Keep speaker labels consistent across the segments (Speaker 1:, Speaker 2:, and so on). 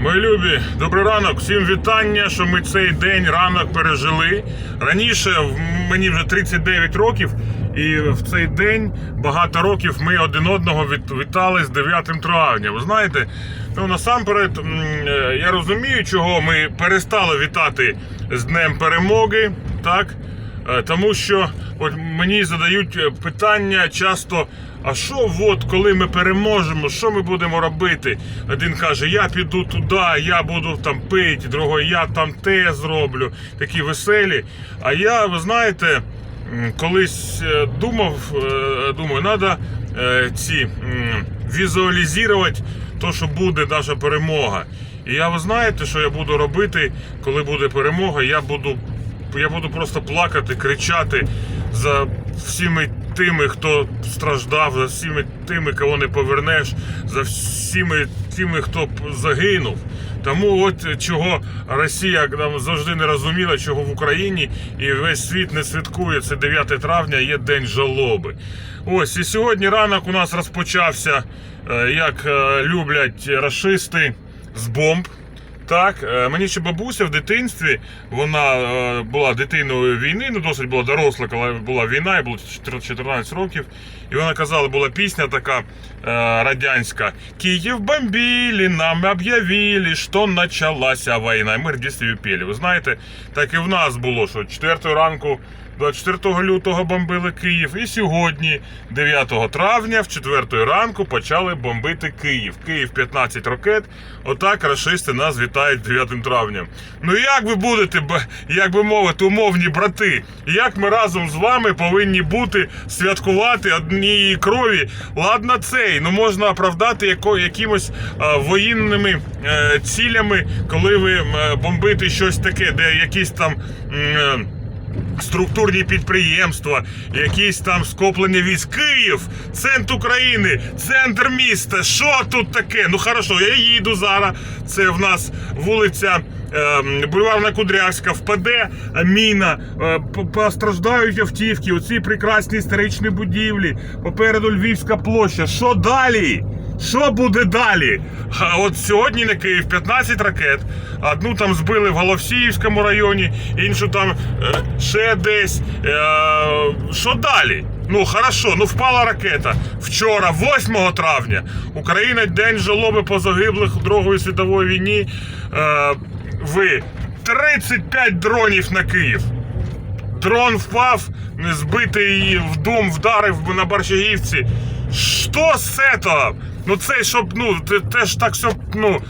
Speaker 1: Мої любі, добрий ранок, всім вітання, що ми цей день ранок пережили. Раніше мені вже 39 років, і в цей день багато років ми один одного вітали з 9 травня. Ви знаєте, ну насамперед е, я розумію, чого ми перестали вітати з Днем Перемоги, так? Е, Тому що от мені задають е, питання часто: а що, от коли ми переможемо, що ми будемо робити? Один каже, я піду туди, я буду там пити, другий, я там те зроблю, такі веселі. А я, ви знаєте, колись е, думав, е, думаю, треба ці візуалізувати те, що буде наша перемога. І я ви знаєте, що я буду робити, коли буде перемога? Я буду я буду просто плакати, кричати за всіми тими, хто страждав, за всіми тими, кого не повернеш, за всіми тими, хто загинув. Тому от чого Росія нам завжди не розуміла, чого в Україні і весь світ не святкує. Це 9 травня, є день жалоби. Ось і сьогодні ранок у нас розпочався, е, як е, люблять рашисти, з бомб. Так, е, мені ще бабуся в дитинстві, вона е, була дитиною війни, ну досить була доросла, коли була війна, їй було 14 років. І вона казала, була пісня така е, радянська: Київ бомбили, нам об'явили, що почалася війна. І ми в дитинстві пели. Ви знаєте, так і в нас було, що 4 ранку. 24 лютого бомбили Київ, і сьогодні, 9 травня, в 4 ранку, почали бомбити Київ. Київ 15 ракет. Отак рашисти нас вітають 9 травня. Ну як ви будете, як би мовити, умовні брати? Як ми разом з вами повинні бути святкувати однієї крові? Ладно, цей, ну можна оправдати яко, якимось а, воєнними е, цілями, коли ви м, е, бомбите щось таке, де якісь там. е, структурні підприємства, якісь там скоплення військ. Київ, центр України, центр міста. Що тут таке? Ну хорошо, я їду зараз. Це в нас вулиця. ем, Бульварна Кудрявська впаде міна, е, постраждають автівки, оці прекрасні історичні будівлі. Попереду Львівська площа. Що далі? Що буде далі? От сьогодні на Київ 15 ракет. Одну там збили в Голосіївському районі, іншу там е, ще десь. Е, що далі? Ну хорошо, ну впала ракета. Вчора, 8 травня, Україна день жалоби по загиблих у Другої світової війні. Е, ви 35 дронів на Київ. Дрон впав, збитий в дом, вдарив на Борщагівці. Що з цього? Ну це щоб, ну, те, те ж так все, ну,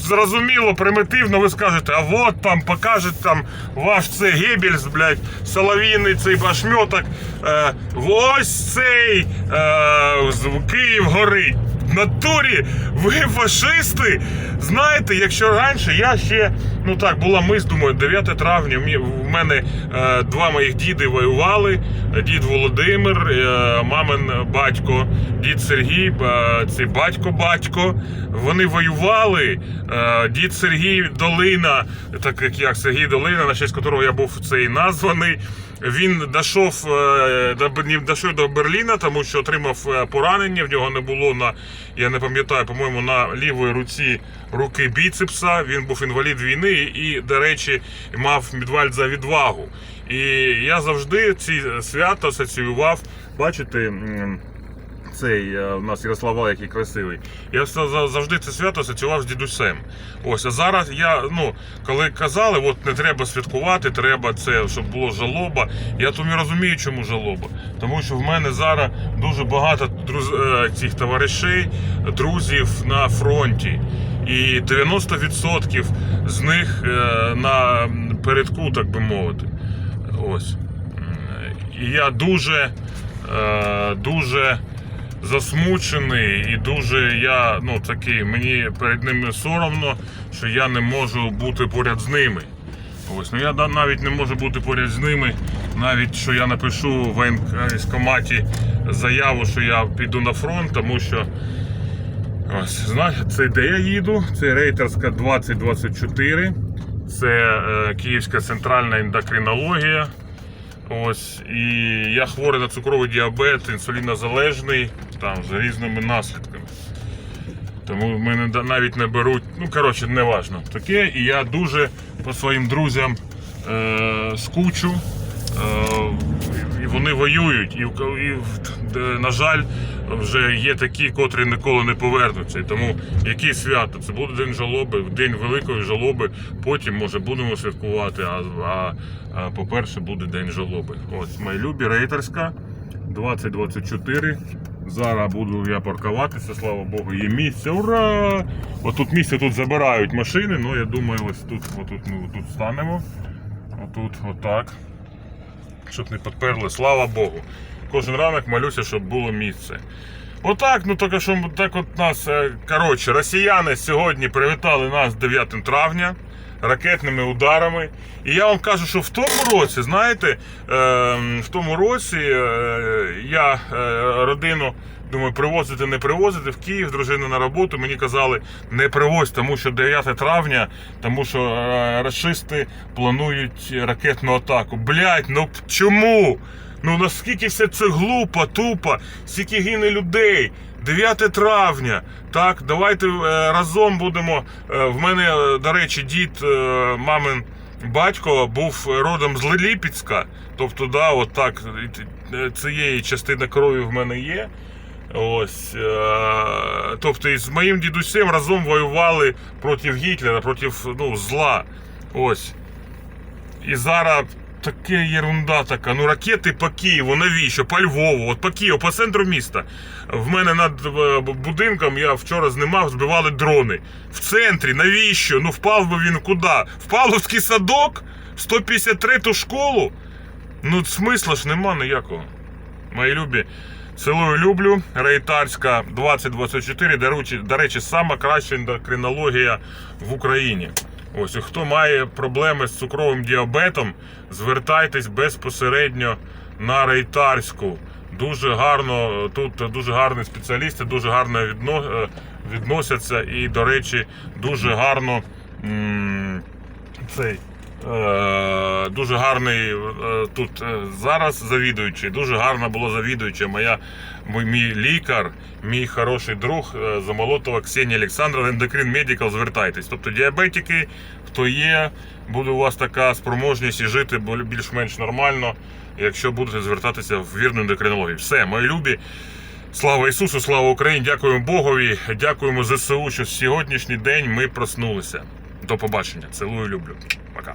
Speaker 1: зрозуміло, примітивно, ви скажете, а от там покажуть там ваш це Гебельс, блядь, солов'їний цей башмьоток. Е, ось цей е, Київ горить. В натурі ви фашисти. Знаєте, якщо раніше я ще ну так була мисль, думаю, 9 травня. В мене е, два моїх діди воювали. Дід Володимир, е, мамин батько, дід Сергій, е, це батько-батько. Вони воювали. Е, дід Сергій Долина, так як Сергій Долина, на честь якого я був цей названий. Він дійшов е, дійшов до Берліна, тому що отримав е, поранення. В нього не було на, я не пам'ятаю, по-моєму, на лівої руці руки біцепса. Він був інвалід війни і, до речі, мав медаль за відвагу. І я завжди ці свята асоціював, бачите. цей е, у нас Ярослава, який красивий. Я все завжди це свято асоціював з дідусем. Ось а зараз я, ну, коли казали, от не треба святкувати, треба це, щоб було жалоба. Я тому розумію, чому жалоба. Тому що в мене зараз дуже багато друз, е, цих товаришей, друзів на фронті. І 90% з них е, на передку, так би мовити. Ось. І я дуже, е, дуже засмучений і дуже я ну такий, мені перед ними соромно, що я не можу бути поряд з ними. Ось, ну я навіть не можу бути поряд з ними, навіть що я напишу в воєнкоматі заяву, що я піду на фронт, тому що ось, це де я їду, це рейтерська 2024, це е, Київська центральна ендокринологія. Ось, і я хворий на цукровий діабет, інсулінозалежний, там з різними наслідками. Тому мене навіть не беруть. Ну, коротше, не важно. Таке, і я дуже по своїм друзям е, скучу. Е, і вони воюють. І, і на жаль, вже є такі, котрі ніколи не повернуться. І тому які свято? Це буде день жалоби, день великої жалоби. Потім, може, будемо святкувати. А, а, а по-перше, буде день жалоби. Ось мої любі рейтерська 2024. Зараз буду я паркуватися, слава Богу, є місце. Ура! Отут місце тут забирають машини. Ну я думаю, ось тут, отут ми тут станемо. Отут, отак. Щоб не підперли, слава Богу. Кожен ранок молюся, щоб було місце. Отак, ну тільки що так от нас. е, Коротше, росіяни сьогодні привітали нас 9 травня ракетними ударами. І я вам кажу, що в тому році, знаєте, е, в тому році е, я е, родину. Думаю, привозити, не привозити в Київ, дружину на роботу. Мені казали, не привозь, тому що 9 травня, тому що е, расисти планують ракетну атаку. Блять, ну чому? Ну наскільки все це глупо, тупо, скільки гине людей. 9 травня. Так, давайте е, разом будемо. Е, в мене, е, до речі, дід мамин батько був родом з Лиліпецька. Тобто, да, от так, цієї частини крові в мене є. Ось, тобто, із моїм дідусем разом воювали проти Гітлера, проти ну, зла. Ось. І зараз таке єрунда така. Ну ракети по Києву, навіщо? По Львову, от по Києву, по центру міста. В мене над е, будинком я вчора знімав, збивали дрони. В центрі, навіщо? Ну впав би він куди? В Павловський садок? В 153 ту школу? Ну, смисла ж нема ніякого. Мої любі. Цілую люблю. Рейтарська 2024. До речі, до речі, сама краща ендокринологія в Україні. Ось, хто має проблеми з цукровим діабетом, звертайтесь безпосередньо на рейтарську. Дуже гарно, тут дуже гарні спеціалісти, дуже гарно відно, е, відносяться і, до речі, дуже гарно м, цей. Е, дуже гарний е, тут е, зараз завідуючий. Дуже гарна була завідуюча моя мій, лікар, мій хороший друг Замолотова Ксенія Олександровна, ендокрин медикал. Звертайтесь. Тобто діабетики, хто є, буде у вас така спроможність і жити більш-менш нормально, якщо будете звертатися в вірну ендокринологію. Все, мої любі. Слава Ісусу, слава Україні! Дякуємо Богові, дякуємо ЗСУ, що сьогоднішній день ми проснулися. До побачення. Цілую, люблю. Пока.